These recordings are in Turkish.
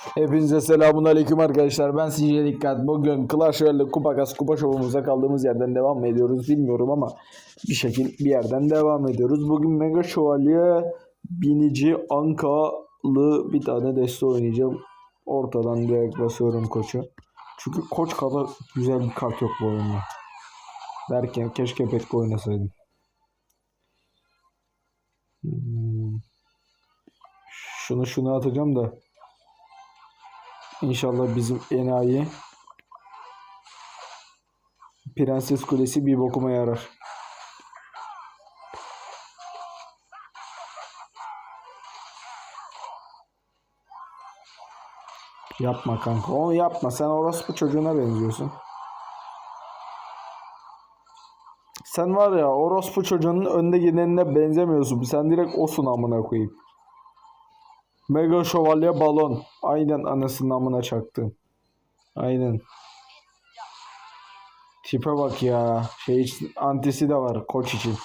Hepinize selamun aleyküm arkadaşlar. Ben CJ Dikkat. Bugün Clash Royale Kupa Kas Kupa Show'umuza kaldığımız yerden devam mı ediyoruz bilmiyorum ama bir şekil bir yerden devam ediyoruz. Bugün Mega Şövalye binici Ankalı bir tane deste oynayacağım. Ortadan direkt basıyorum koçu. Çünkü koç kadar güzel bir kart yok bu oyunda. Derken keşke Petko oynasaydım. Hmm. Şunu şunu atacağım da İnşallah bizim enayi Prenses Kulesi bir bokuma yarar. Yapma kanka. Onu yapma. Sen orospu çocuğuna benziyorsun. Sen var ya orospu çocuğunun önde gidenine benzemiyorsun. Sen direkt osun amına koyayım. Mega şövalye balon. Aynen anasının amına çaktım. Aynen. Tipe bak ya. Şey için, antisi de var koç için.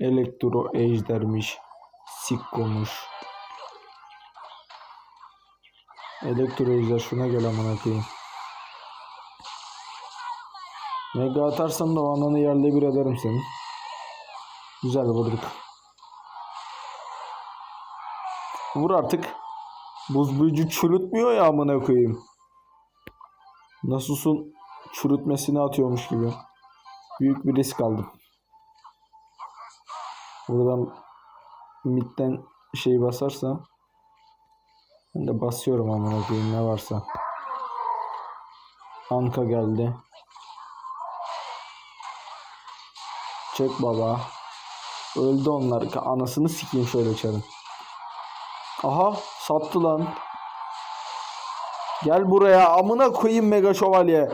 Elektro ejdermiş. Sikkomuş. Elektro ejder şuna gel amına koyayım. Mega atarsan da o ananı yerle bir ederim seni. Güzel vurduk. Vur artık. Buz büyücü çürütmüyor ya amına koyayım. Nasus'un çürütmesini atıyormuş gibi. Büyük bir risk aldım. Buradan midden şey basarsa ben de basıyorum amına koyayım ne varsa. Anka geldi. Çek baba. Öldü onlar. Anasını sikeyim şöyle çarın. Aha sattı lan. Gel buraya amına koyayım mega şövalye.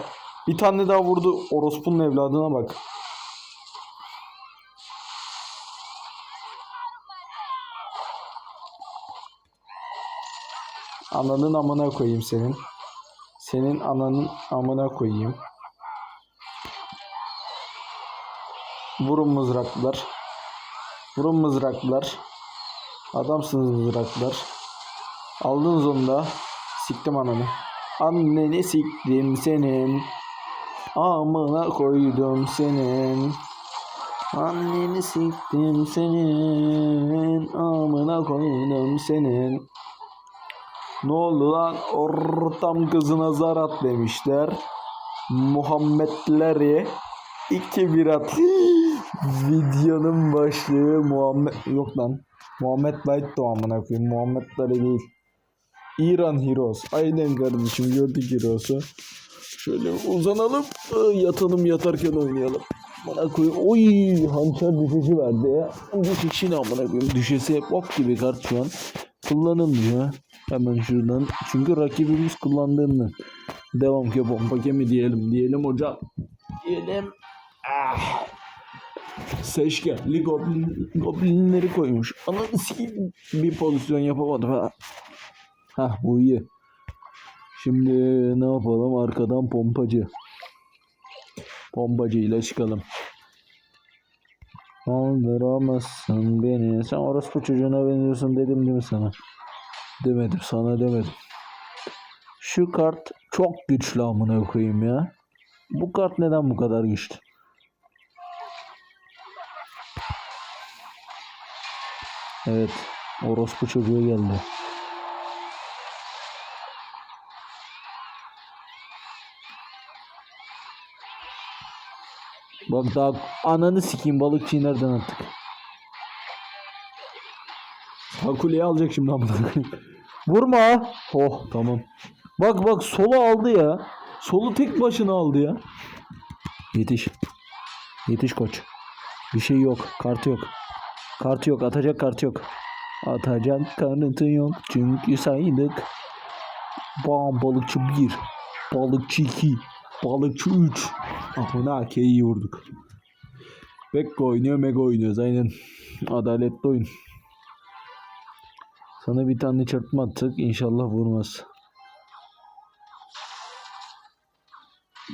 Bir tane daha vurdu. Orospu'nun evladına bak. Ananın amına koyayım senin. Senin ananın amına koyayım. Vurun mızraklar. Vurun mızraklar. Adamsınız mızraklar. Aldınız onu da. Siktim ananı. Anneni siktim senin. Amına koydum senin. Anneni siktim senin. Amına koydum senin. Ne oldu lan? Ortam kızına zar at demişler. Muhammedleri 2-1 at. Videonun başlığı Muhammed yok lan. Muhammed Light da amına koyayım. Muhammedleri değil. İran Heroes. Aynen kardeşim gördük Heroes'u. Şöyle uzanalım. ıı, Yatalım yatarken oynayalım. Bana koyayım. Oy hançer düşüşü verdi ya. Düşüşü ne amına koyayım. Düşesi bok gibi kart şu an. Kullanılmıyor. Hemen şuradan. Çünkü rakibimiz kullandığından. Devam ki bomba kemi diyelim. Diyelim hocam. Diyelim. Ah. Seçkenli goblin, goblinleri koymuş. Ananı sikeyim. Bir pozisyon yapamadım ha. Hah bu iyi. Şimdi ne yapalım? Arkadan pompacı. Pompacı ile çıkalım. Kandıramazsın beni. Sen orospu çocuğuna benziyorsun dedim değil mi sana? Demedim sana demedim. Şu kart çok güçlü amına koyayım ya. Bu kart neden bu kadar güçlü? Evet. Orospu çocuğu geldi. Bak daha ananı sikeyim balıkçıyı nereden attık? Hakule'yi alacak şimdi amına. Vurma. Oh tamam. Bak bak solu aldı ya. Solu tek başına aldı ya. Yetiş. Yetiş koç. Bir şey yok. Kartı yok. Kartı yok. Atacak kartı yok. Atacak kartı yok. Çünkü saydık. Bam balıkçı 1. Balıkçı 2. Balıkçı 3. Amına keyi vurduk. Bekko oynuyor Mega oynuyoruz. Aynen. Adaletli oyun. Sana bir tane çarpma attık. İnşallah vurmaz.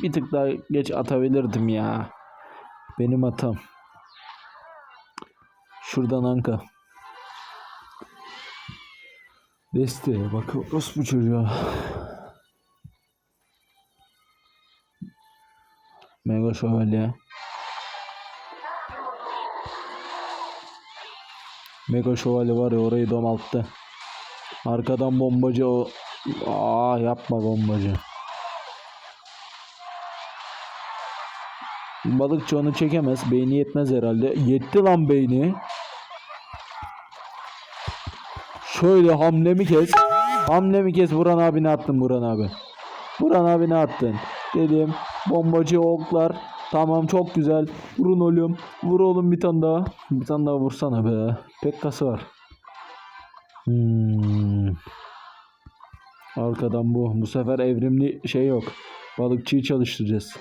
Bir tık daha geç atabilirdim ya. Benim hatam. Şuradan Anka. Desteğe bak bu çocuğa. Mega şövalye. Mega şövalye var ya orayı domalttı. Arkadan bombacı o. Aa yapma bombacı. Balıkçı onu çekemez. Beyni yetmez herhalde. Yetti lan beyni. Şöyle hamlemi kes. Hamlemi kes. Buran abi ne attın Buran abi? Buran abi ne attın? Dedim. Bombacı oklar. Tamam çok güzel. Vurun oğlum. Vur oğlum bir tane daha. Bir tane daha vursana be. Pekkası var. Hmm. Arkadan bu. Bu sefer evrimli şey yok. Balıkçıyı çalıştıracağız.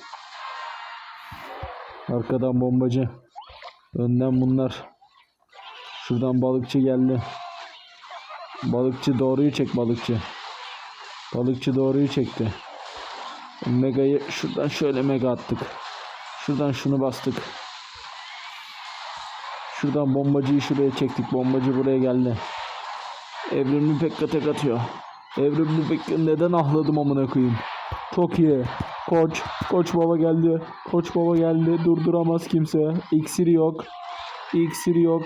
Arkadan bombacı. Önden bunlar. Şuradan balıkçı geldi. Balıkçı doğruyu çek balıkçı. Balıkçı doğruyu çekti. Mega'yı şuradan şöyle mega attık. Şuradan şunu bastık. Şuradan bombacıyı şuraya çektik. Bombacı buraya geldi. Evrimli Pekka tek atıyor. Evrimli Pekka neden ahladım amına koyayım. Çok iyi. Koç. Koç baba geldi. Koç baba geldi. Durduramaz kimse. İksiri yok. İksiri yok.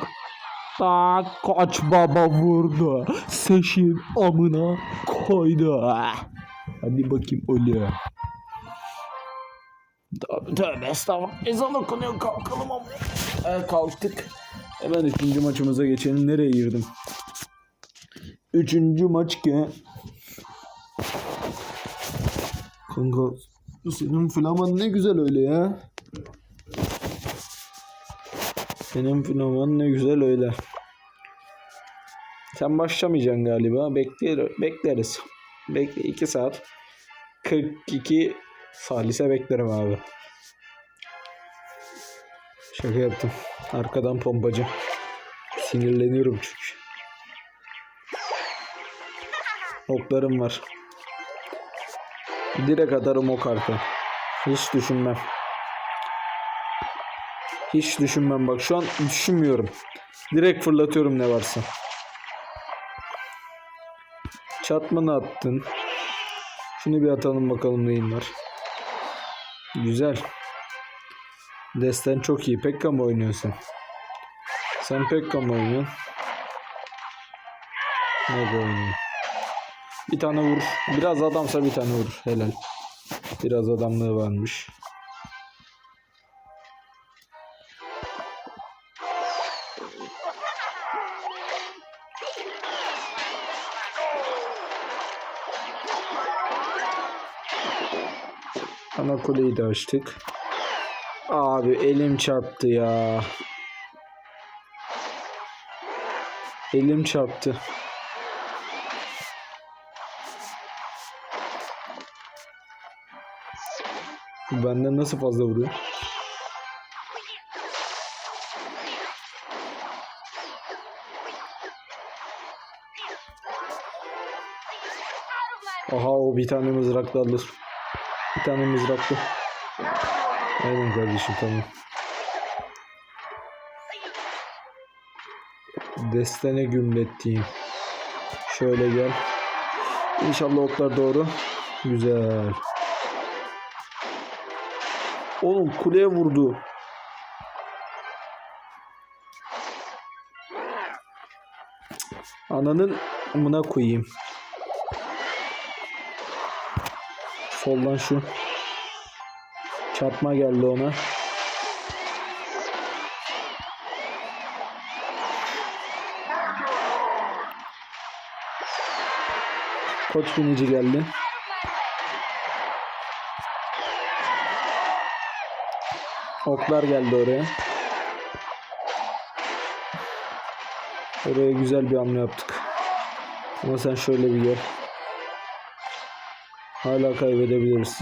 Tak koç baba vurdu. Seşin amına koydu. Hadi bakayım ölüyor. Tövbe tövbe estağfurullah. Ezan okunuyor kalkalım ama. Evet, kalktık. Hemen üçüncü maçımıza geçelim. Nereye girdim? Üçüncü maç ki. Kanka senin flaman ne güzel öyle ya. Senin flaman ne güzel öyle. Sen başlamayacaksın galiba. Bekler, bekleriz. Bekle 2 saat. 42 salise beklerim abi. Şaka yaptım. Arkadan pompacı. Sinirleniyorum çünkü. Oklarım var. Direkt atarım o kartı. Hiç düşünmem. Hiç düşünmem bak şu an düşünmüyorum. Direkt fırlatıyorum ne varsa. Çatmanı attın. Şunu bir atalım bakalım neyin var. Güzel. Desten çok iyi. Pekka mı oynuyorsun? Sen Pekka mı oynuyorsun? Ne oynuyorsun? Bir tane vur. Biraz adamsa bir tane vur. Helal. Biraz adamlığı varmış. Ana kuleyi de açtık. Abi elim çarptı ya. Elim çarptı. Benden nasıl fazla vuruyor? Aha o bir tane mızraklı alır. Bir tane mızraklı. Aynen kardeşim tamam. Destene gümlettiğim. Şöyle gel. İnşallah oklar doğru. Güzel. Oğlum kuleye vurdu. Ananın amına koyayım. Soldan şu. Çarpma geldi ona. Koç binici geldi. Oklar geldi oraya. Oraya güzel bir hamle yaptık. Ama sen şöyle bir gel. Hala kaybedebiliriz.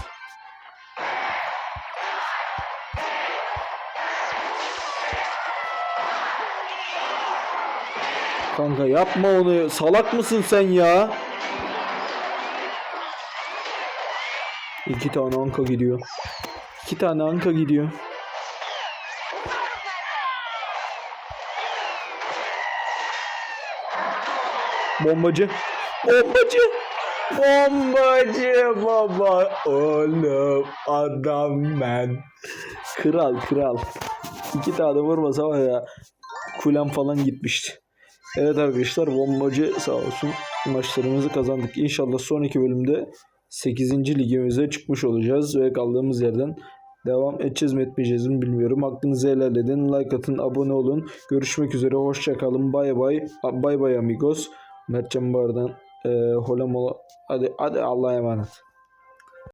Kanka yapma onu. Salak mısın sen ya? İki tane anka gidiyor. İki tane anka gidiyor. Bombacı. Bombacı. Bombacı baba. Oğlum adam ben. Kral kral. İki tane vurmasa var ya kulem falan gitmişti. Evet arkadaşlar bombacı sağ olsun maçlarımızı kazandık. İnşallah sonraki bölümde 8. ligimize çıkmış olacağız ve kaldığımız yerden devam edeceğiz mi etmeyeceğiz mi bilmiyorum. Hakkınızı helal edin. Like atın, abone olun. Görüşmek üzere. Hoşçakalın. Bay bay. Bay bay amigos. Mertcan Bardan. E, hola mola. Hadi, hadi Allah'a emanet.